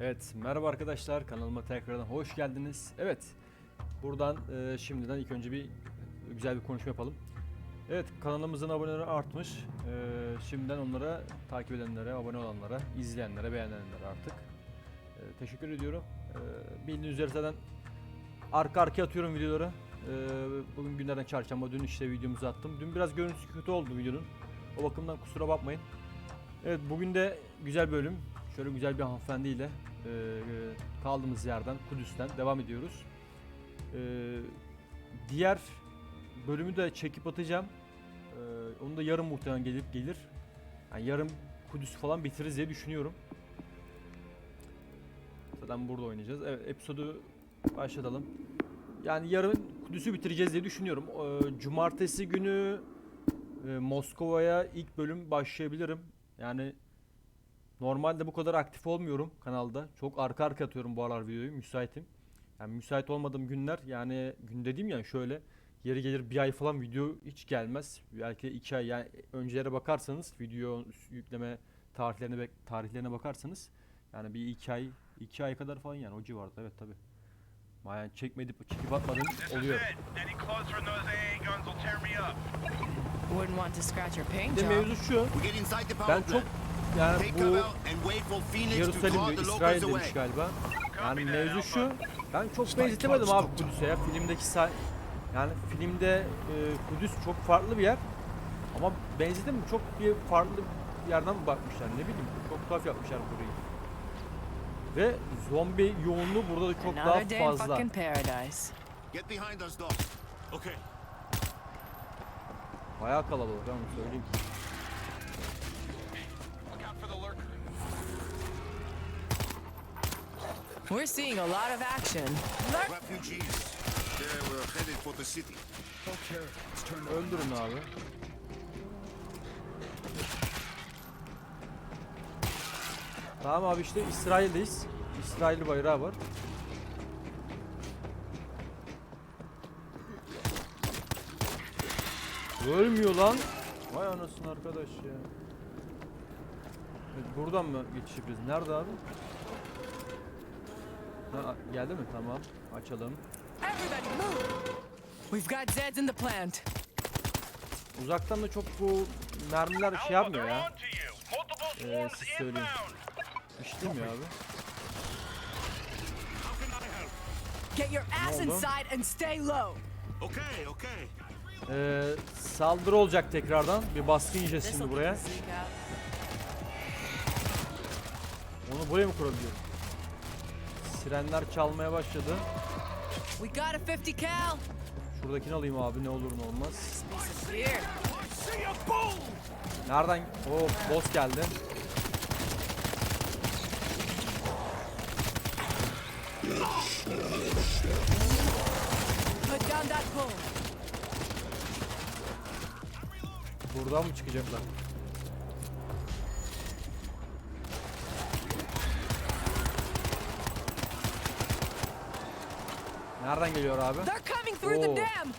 Evet, merhaba arkadaşlar. Kanalıma tekrardan hoş geldiniz. Evet, buradan e, şimdiden ilk önce bir güzel bir konuşma yapalım. Evet, kanalımızın aboneleri artmış. E, şimdiden onlara, takip edenlere, abone olanlara, izleyenlere, beğenenlere artık e, teşekkür ediyorum. E, bildiğiniz üzere zaten arka arkaya atıyorum videoları. E, bugün günlerden çarşamba, dün işte videomuzu attım. Dün biraz görüntüsü kötü oldu videonun. O bakımdan kusura bakmayın. Evet, bugün de güzel bölüm. Şöyle güzel bir hanımefendiyle e, kaldığımız yerden Kudüs'ten devam ediyoruz. E, diğer bölümü de çekip atacağım. E, onu da yarın muhtemelen gelip gelir. Yani yarın Kudüs falan bitiririz diye düşünüyorum. Zaten burada oynayacağız. Evet, episodu başlatalım. Yani yarın Kudüs'ü bitireceğiz diye düşünüyorum. E, cumartesi günü e, Moskova'ya ilk bölüm başlayabilirim. Yani Normalde bu kadar aktif olmuyorum kanalda. Çok arka arka atıyorum bu aralar videoyu. Müsaitim. Yani müsait olmadığım günler yani gün dediğim yani şöyle yeri gelir bir ay falan video hiç gelmez. Belki iki ay yani öncelere bakarsanız video yükleme tarihlerine tarihlerine bakarsanız yani bir iki ay iki ay kadar falan yani o civarda evet tabi. Yani çekmedip çekip is oluyor. de mevzu şu. Ben çok Take bu Yerusalim diyor, İsrail demiş galiba. Yani mevzu şu, ben çok benzetemedim abi Kudüs'e ya. Filmdeki sa yani filmde e, Kudüs çok farklı bir yer. Ama benzedim? Çok bir farklı bir yerden bakmışlar ne bileyim. Çok tuhaf yapmışlar burayı. Ve zombi yoğunluğu burada da çok daha fazla. Bayağı kalabalık ben söyleyeyim. We're seeing a lot of action. Refugees. They were headed for the city. Öldürün abi. Tamam abi işte İsrail'deyiz. İsrail bayrağı var. Ölmüyor lan. Vay anasını arkadaş ya. Evet, buradan mı geçiş yapıyoruz? Nerede abi? Ha, geldi mi? Tamam. Açalım. Everybody move! We've got Zeds in the plant. Uzaktan da çok bu mermiler şey yapmıyor ya. Ee, siz söyleyin. inbound. İşlemiyor abi. Get your ass inside and stay low. Okay, okay. Ee, saldırı olacak tekrardan. Bir baskın yiyeceğiz şimdi buraya. Onu buraya mı kurabiliyorum? Sirenler çalmaya başladı. We got a 50 cal. Şuradakini alayım abi ne olur ne olmaz. Nereden? Oo boss geldi. Buradan mı çıkacaklar? Nereden geliyor abi? They're coming through Oh. the dam.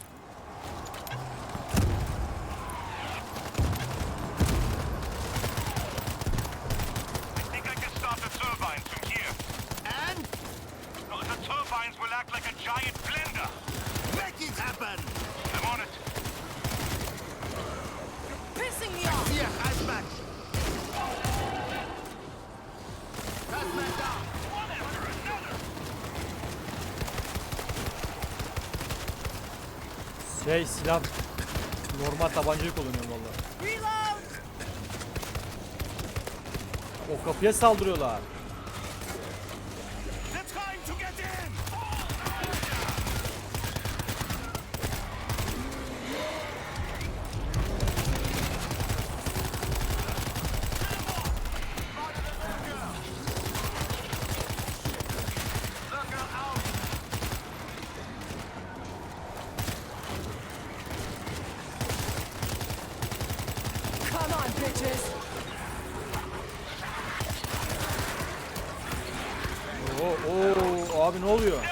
I think I can stop the turbines from here. And No, the turbines will act like a giant blender. make it happen. I'm on it. Pissing me off. Here, hazmat. Hazmat down. One after another. Şey silah normal tabancayı kullanıyorum valla. O kapıya saldırıyorlar. Oo, oo, abi ne oluyor?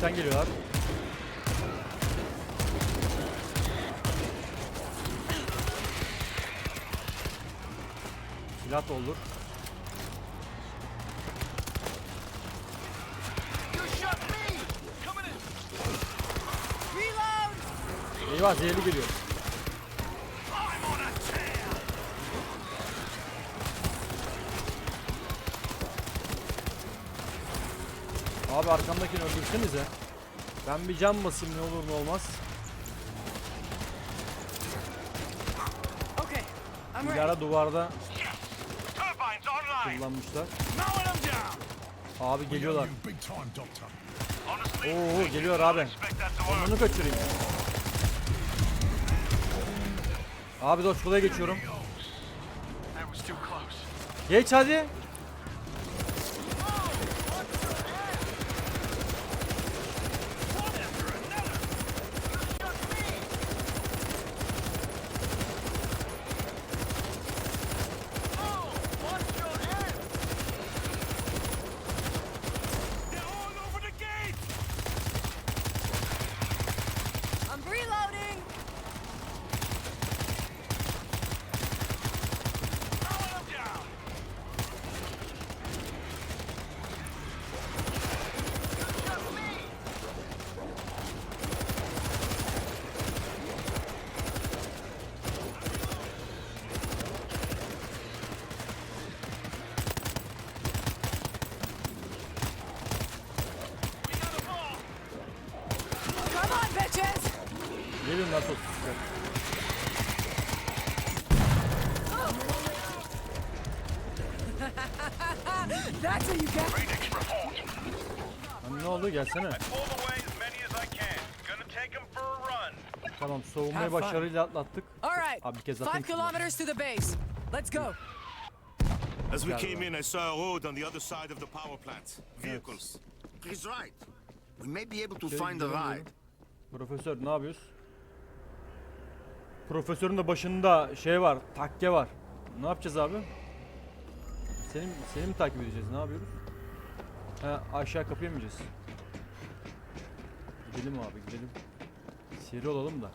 Sen geliyorlar. Silah doldur. Eyvah zehirli geliyor. Abi arkamdakini öldürsenize. Ben bir cam basayım ne olur ne olmaz. Dilara duvarda kullanmışlar. Abi geliyorlar. Oo geliyor abi. Onu kaçırayım. Abi dur şuraya geçiyorum. Geç hadi. They're all over the gate. I'm reloading! Mowing them down. We got a ball. Come on, bitches! Gelin nasıl size. That's what you get. Phoenix report. Hani ne oldu gelsene. Pull away as many as I can. Gonna take them for a run. Tamam savunmayı başarıyla atlattık. All right, Abi bir kez five atayım şunu. kilometers to the base. Let's go. As we came in, I saw a road on the other side of the power plant. Vehicles. He's right. We may be able to find a ride. Profesör ne yapıyoruz? Profesörün de başında şey var, takke var. Ne yapacağız abi? Senin seni mi takip edeceğiz? Ne yapıyoruz? Ha, aşağı kapıya mı ineceğiz? Gidelim abi, gidelim. Seri olalım da.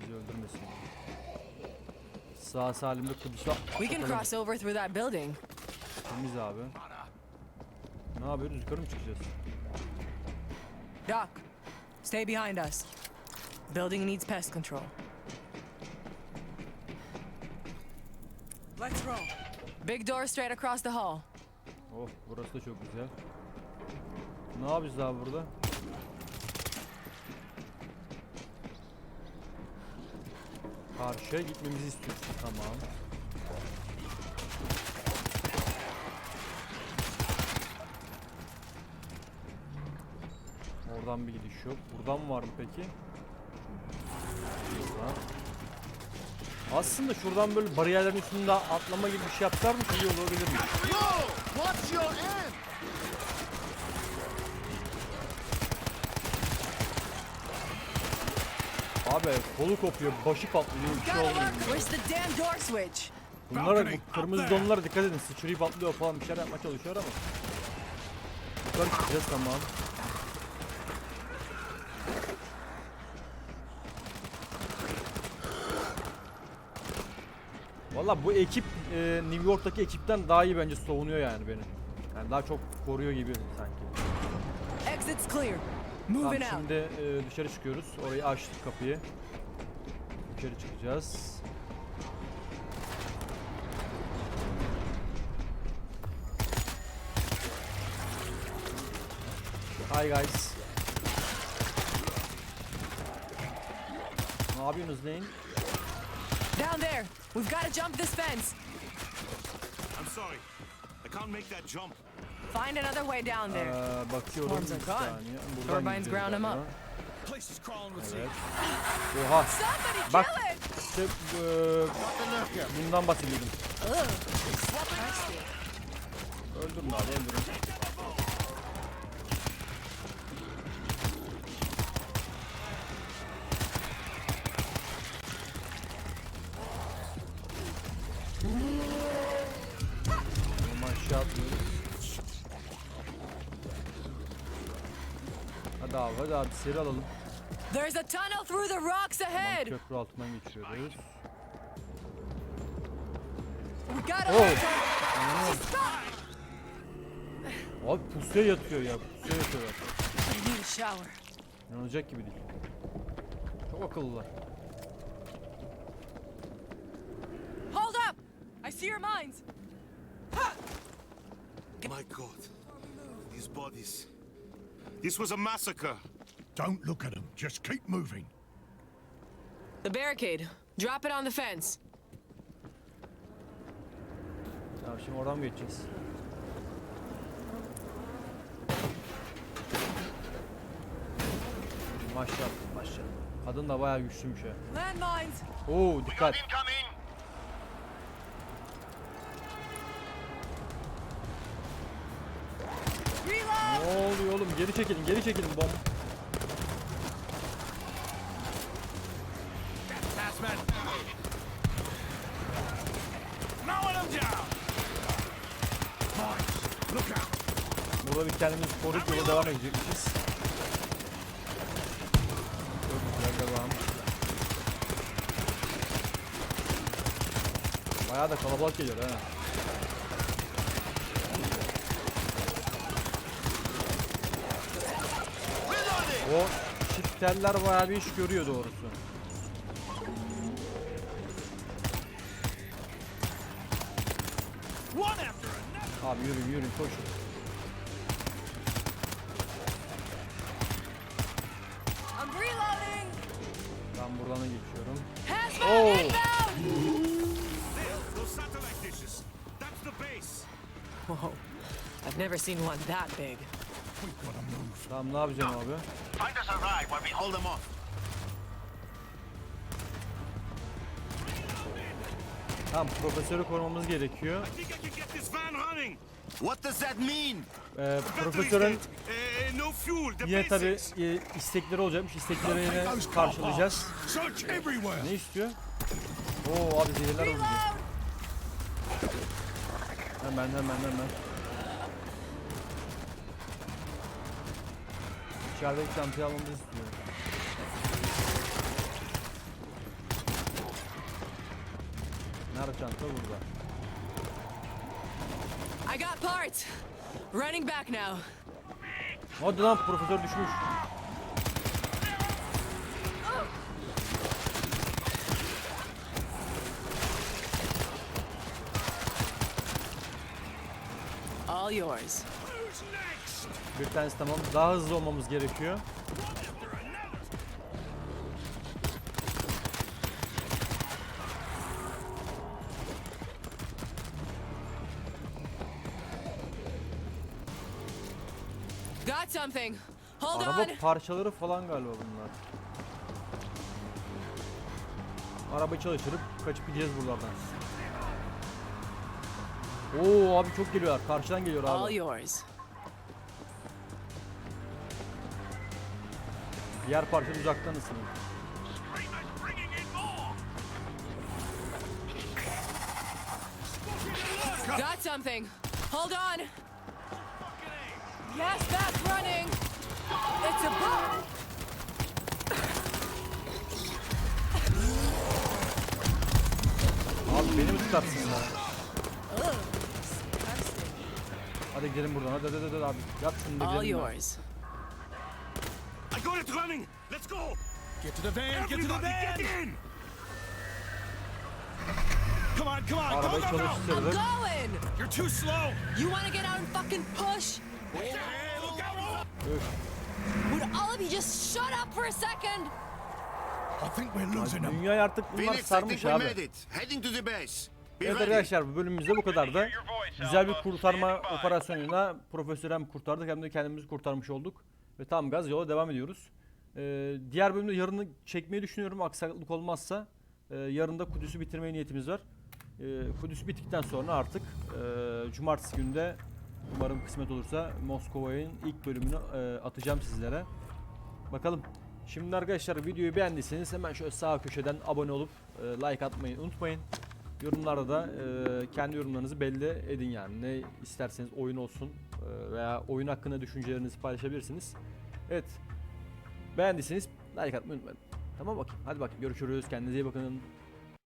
Bizi öldürmesin. Sağ salimde Kudüs'e We can cross over through that building. Temiz abi. Ne yapıyoruz? Yukarı mı çıkacağız? Doc, stay behind us. Building needs pest control. Let's roll. Big door straight across the hall. Oh burası da çok güzel. Ne yapacağız abi burada? Karşıya gitmemizi istiyorsun. Tamam. Oradan bir gidiş yok. Buradan var mı peki? Aslında şuradan böyle bariyerlerin üstünde atlama gibi bir şey yapsar mı? İyi olabilir mi? Whoa! Watch your Abi kolu kopuyor, başı patlıyor, bir şey switch? Bunlara bu kırmızı donlara dikkat edin. Sıçrayıp patlıyor falan bir şeyler yapmaya çalışıyor ama. Yukarı çıkacağız tamam. Valla bu ekip e, New York'taki ekipten daha iyi bence savunuyor yani beni. Yani daha çok koruyor gibi sanki. Exit's clear. Tamam Moving out. şimdi e, dışarı çıkıyoruz. Orayı açtık kapıyı. Dışarı çıkacağız. Hi guys. Ne yapıyorsunuz lan? Down there. We've got to jump this fence. I'm sorry. I can't make that jump. Find another way down there. Ee, bakıyorum bir gone. saniye. Buradan Turbines gideceğiz ground galiba. up. Evet. Oha. Somebody Bak. kill it! İşte e, bundan bahsediyordum. Ugh. Nasty. Öldürün abi aşağı atlıyoruz. Hadi abi hadi abi seri alalım. There's a tunnel through the rocks ahead. Köprü altından geçiyoruz. We gotta Oh. on. Abi pusuya yatıyor ya. Pusuya yatıyorlar. I need a shower. İnanılacak gibi değil. Çok akıllılar. Hold up! I see your mines. My God. These bodies. This was a massacre. Don't look at them. Just keep moving. The barricade. Drop it on the fence. Tamam şimdi oradan mı geçeceğiz? Maşallah maşallah. Kadın da bayağı güçlüymüş ha. Landmines. Oo dikkat. Incoming! Geri çekilin, geri çekilin bom. Tasman. Mowing them down. Mines. Look out. Burada bir kendimizi koruyup yola devam edecekmişiz. Çok. Bayağı da kalabalık geliyor ha. O çifteller bayağı bir iş görüyor doğrusu. Abi yürüyün yürüyün koşun. I'm reloading. Ben buradan da geçiyorum. Oh. base. Whoa. I've never seen one that big. Tamam ne yapacağım abi? Find us a ride while we Hold them off. Tamam profesörü korumamız gerekiyor. I think I can get this van running. What does that mean? Ee, profesörün fuel. The yine tabi basics. istekleri olacakmış. İstekleri yine Take those car karşılayacağız. Ne istiyor? Oo abi zehirler. Reload! Hemen hemen hemen. İçerideki çantayı almamızı istiyor. Nerede çanta burada? I got parts. Running back now. Hadi lan profesör düşmüş. All yours. Bir tanesi tamam. Daha hızlı olmamız gerekiyor. Got something. Hold Araba on. parçaları falan galiba bunlar. Arabayı çalıştırıp kaçıp gideceğiz buralardan. Oo abi çok geliyorlar. Karşıdan geliyor All abi. yours. Diğer parça uzaktan ısınıyor. Got something. Hold on. Yes, that's running. It's a boat. Abi beni mi tutarsın ya? Hadi gidelim buradan. Hadi hadi hadi abi. Yap şunu da All gidelim. yours. Got it running. Let's go. Get to the van. Get to the Everybody, van. get in. Come on, come on. Go, go, go. I'm going. You're too slow. You want to get out and fucking push? Hey, look out. Would all of you just shut up for a second? I think we're losing them. Dünyayı artık bunlar sarmış abi. made it. Heading to the base. Be Evet arkadaşlar bu bölümümüzde bu kadar da. Your voice, Güzel bir kurtarma operasyonuyla profesörü hem kurtardık hem de kendimizi kurtarmış olduk. Ve tam gaz yola devam ediyoruz. Ee, diğer bölümde yarını çekmeyi düşünüyorum aksaklık olmazsa. Ee, yarın da Kudüs'ü bitirmeye niyetimiz var. Ee, Kudüs bittikten sonra artık e, Cumartesi günde umarım kısmet olursa Moskova'nın ilk bölümünü e, atacağım sizlere. Bakalım. Şimdi arkadaşlar videoyu beğendiyseniz hemen şöyle sağ köşeden abone olup e, like atmayı unutmayın. Yorumlarda da e, kendi yorumlarınızı belli edin yani. Ne isterseniz oyun olsun e, veya oyun hakkında düşüncelerinizi paylaşabilirsiniz. Evet. Beğendiyseniz like atmayı unutmayın. Tamam bakayım. Hadi bakayım görüşürüz. Kendinize iyi bakın.